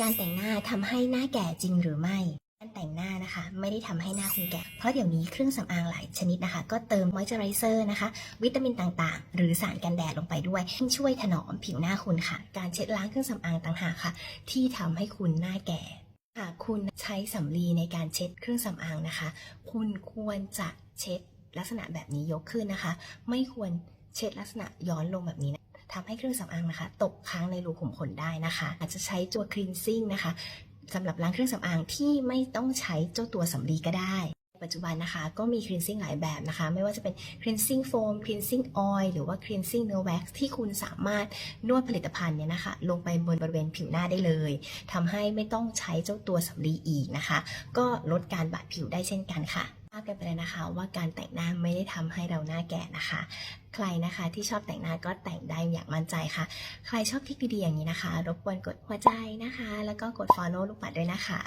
การแต่งหน้าทำให้หน้าแก่จริงหรือไม่ การแต่งหน้านะคะ ไม่ได้ทำให้หน้าคุณแก่ เพราะเดี๋ยวนี้เครื่องสำอางหลายชนิดนะคะ ก็เติมมอยเจอไรเซอร์นะคะ วิตามินต่างๆ หรือสารกันแดดลงไปด้วยช่วยถนอมผิวหน้าคุณค่ะ การเช็ดล้างเครื่องสำอางต่างหากค่ะ ที่ทำให้คุณหน้าแก่หากคุณใช้สำลีในการเช็ดเครื่องสำอางนะคะ คุณควรจะเช็ดลักษณะแบบนี้ยกขึ้นนะคะ ไม่ควรเช็ดลักษณะย้อนลงแบบนี้นะ ทำให้เครื่องสำอางนะคะ ตกค้างในรูขุมขนได้นะคะ อาจจะใช้ตัว cleansing นะคะสำหรับล้างเครื่องสำอางที่ไม่ต้องใช้เจ้าตัวสำลีก็ได้ปัจจุบันนะคะก็มี cleansing หลายแบบนะคะ ไม่ว่าจะเป็น cleansing foam cleansing oil หรือว่า cleansing เนื้อ wax ที่คุณสามารถนวดผลิตภัณฑ์เนี่ยนะคะ ลงไปบนบริเวณผิวหน้าได้เลยทำให้ไม่ต้องใช้เจ้าตัวสำลีอีกนะคะ ก็ลดการบาดผิวได้เช่นกันค่ะ ทราบกันไปแล้วนะคะว่าการแต่งหน้าไม่ได้ทำให้เราหน้าแก่นะคะ ใครนะคะที่ชอบแต่งหน้าก็แต่งได้อย่างมั่นใจค่ะ ใครชอบทริคดีๆอย่างนี้นะคะ รบกวนกดหัวใจนะคะ แล้วก็กด follow ลูกปัดด้วยนะคะ